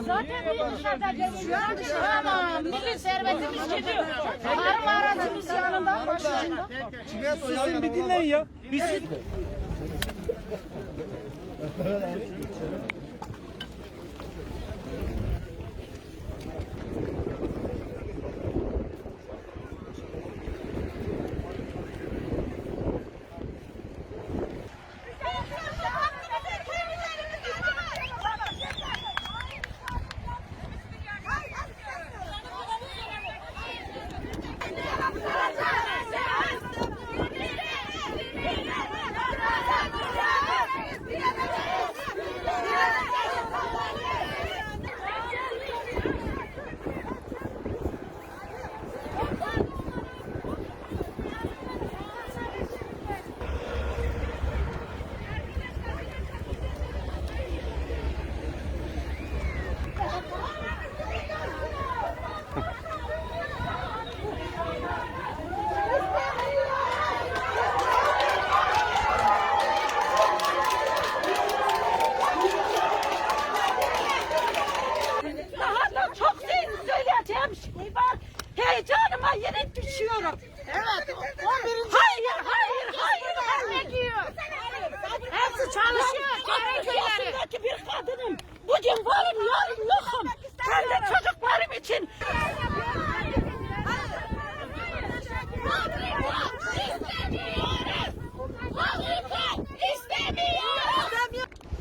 Zaten biz dışarıda geziyoruz. Dışarıda milli servetimiz gidiyor. Tarım aracımız yanında, başucunda. Sizin bir dinleyin ya. Biz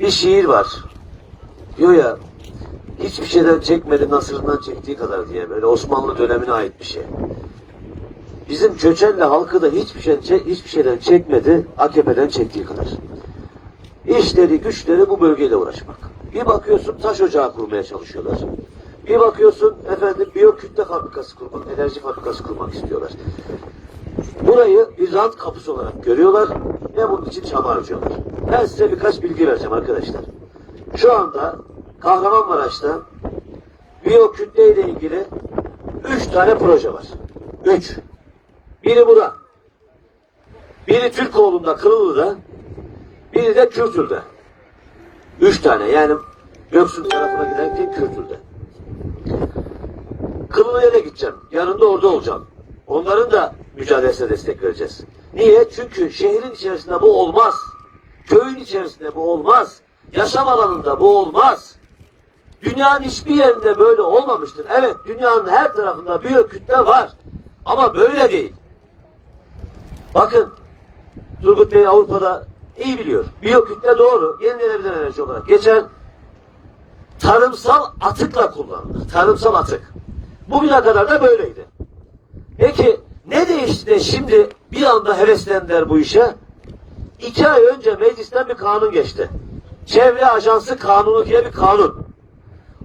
Bir şiir var. Diyor ya hiçbir şeyden çekmedi nasırından çektiği kadar diye böyle Osmanlı dönemine ait bir şey. Bizim Çöçenli halkı da hiçbir şey hiçbir şeyden çekmedi AKP'den çektiği kadar. İşleri güçleri bu bölgeyle uğraşmak. Bir bakıyorsun taş ocağı kurmaya çalışıyorlar. Bir bakıyorsun efendim biyokütle fabrikası kurmak, enerji fabrikası kurmak istiyorlar. Burayı bir rant kapısı olarak görüyorlar ve bunun için çaba harcıyorlar. Ben size birkaç bilgi vereceğim arkadaşlar. Şu anda Kahramanmaraş'ta biyokütle ile ilgili üç tane proje var. Üç. Biri burada. Biri Türkoğlu'nda, Kırılı'da. Biri de Kürtül'de. Üç tane yani Göksun tarafına giderken Kürtül'de. Kırılı'ya da gideceğim. Yanında orada olacağım. Onların da mücadelesine destek vereceğiz. Niye? Çünkü şehrin içerisinde bu olmaz. Köyün içerisinde bu olmaz. Yaşam alanında bu olmaz. Dünyanın hiçbir yerinde böyle olmamıştır. Evet, dünyanın her tarafında biyokütle var. Ama böyle değil. Bakın, Turgut Bey Avrupa'da iyi biliyor. Biyokütle doğru. Yenilenebilir enerji olarak geçer. Tarımsal atıkla kullanılır. Tarımsal atık. Bugüne kadar da böyleydi. Peki ne değişti de şimdi bir anda heveslendiler bu işe? İki ay önce meclisten bir kanun geçti. Çevre Ajansı Kanunu diye bir kanun.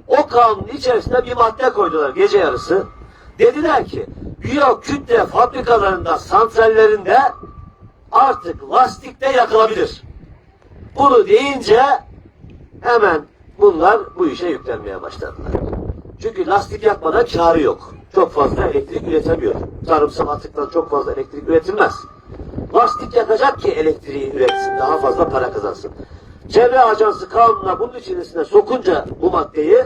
O kanunun içerisine bir madde koydular gece yarısı. Dediler ki biyokütle fabrikalarında, santrallerinde artık lastikte yakılabilir. Bunu deyince hemen bunlar bu işe yüklenmeye başladılar. Çünkü lastik yakmadan karı yok. Çok fazla elektrik üretemiyor. Tarımsal atıktan çok fazla elektrik üretilmez. Lastik yakacak ki elektriği üretsin, daha fazla para kazansın. Çevre Ajansı kanununa bunun içerisine sokunca bu maddeyi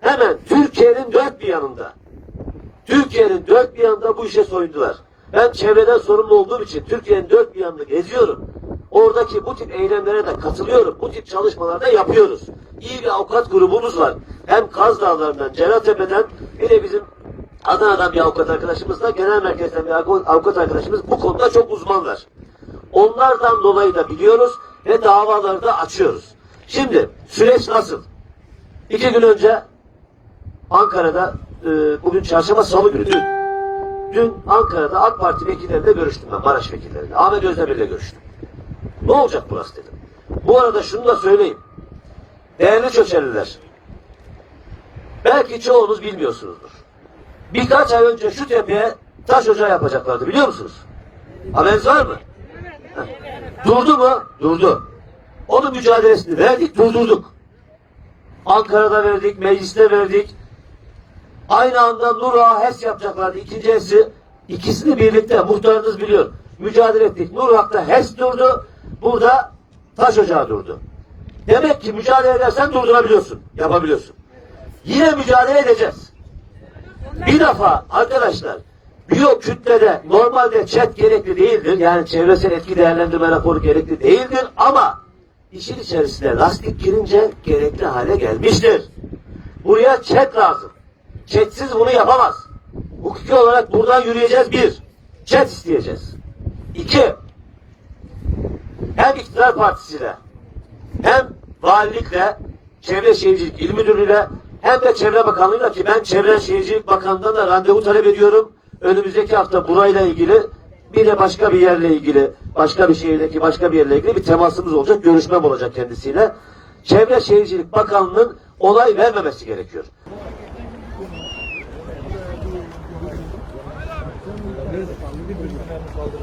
hemen Türkiye'nin dört bir yanında Türkiye'nin dört bir yanında bu işe soyundular. Ben çevreden sorumlu olduğum için Türkiye'nin dört bir yanında geziyorum. Oradaki bu tip eylemlere de katılıyorum. Bu tip çalışmalarda yapıyoruz. İyi bir avukat grubumuz var. Hem Kaz Dağları'ndan, Celaltepe'den bir de bizim Adana'dan bir avukat arkadaşımız da genel merkezden bir avukat arkadaşımız bu konuda çok uzmanlar. Onlardan dolayı da biliyoruz ve davaları da açıyoruz. Şimdi süreç nasıl? İki gün önce Ankara'da e, bugün çarşamba salı günü dün. Dün Ankara'da AK Parti vekilleriyle görüştüm ben Maraş vekilleriyle. Ahmet Özdemir'le görüştüm. Ne olacak burası dedim. Bu arada şunu da söyleyeyim. Değerli çöçeliler. Belki çoğunuz bilmiyorsunuzdur. Birkaç ay önce şu tepeye taş ocağı yapacaklardı biliyor musunuz? Haberiniz var mı? Durdu mu? Durdu. Onun mücadelesini verdik, durdurduk. Ankara'da verdik, mecliste verdik. Aynı anda Nur'a HES yapacaklardı. ikinci HES'i İkisini birlikte muhtarınız biliyor. Mücadele ettik. Nurhak'ta HES durdu. Burada taş ocağı durdu. Demek ki mücadele edersen durdurabiliyorsun. Yapabiliyorsun. Yine mücadele edeceğiz. Bir defa arkadaşlar biyo kütlede normalde chat gerekli değildir. Yani çevresel etki değerlendirme raporu gerekli değildir ama işin içerisine lastik girince gerekli hale gelmiştir. Buraya chat lazım. Chatsiz bunu yapamaz. Hukuki olarak buradan yürüyeceğiz bir. Chat isteyeceğiz. İki. Hem iktidar partisiyle hem valilikle, Çevre Şehircilik İl Müdürlüğü'yle hem de Çevre Bakanlığı'yla ki ben Çevre Şehircilik Bakanlığı'ndan da randevu talep ediyorum. Önümüzdeki hafta burayla ilgili bir de başka bir yerle ilgili, başka bir şehirdeki başka bir yerle ilgili bir temasımız olacak, görüşmem olacak kendisiyle. Çevre Şehircilik Bakanlığı'nın olay vermemesi gerekiyor.